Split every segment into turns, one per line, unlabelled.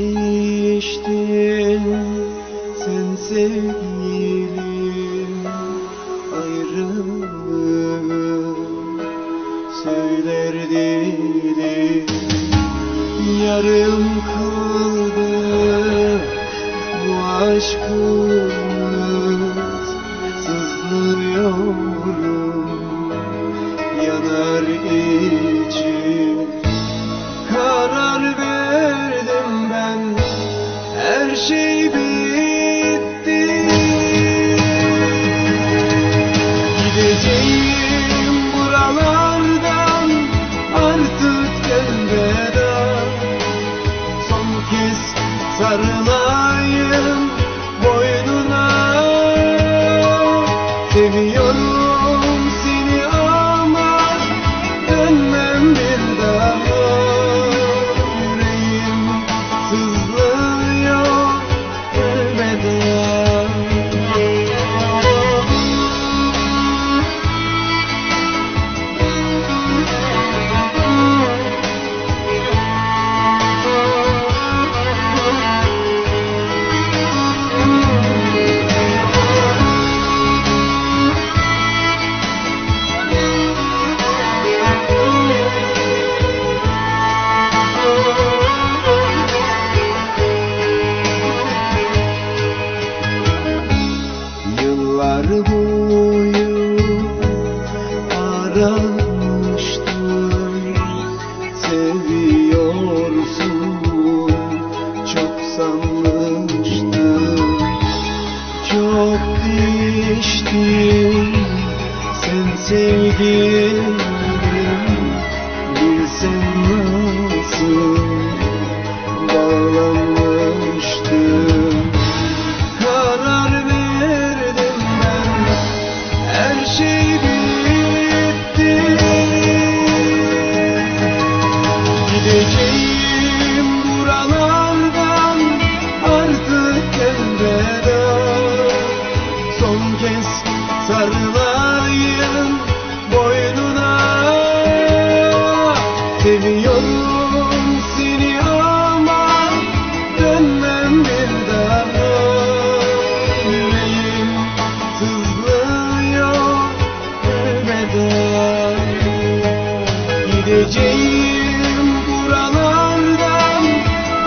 değiştin sen sevgilim ayrılığı söyler dedim yarım kaldı bu aşkın sarılayım boynuna. Seveyim uğraştın Seviyorsun Çok sanmıştım Çok değiştin Sen sevdin Döneceğim buralardan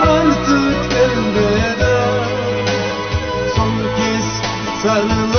artık ben de Son kez sarılacağım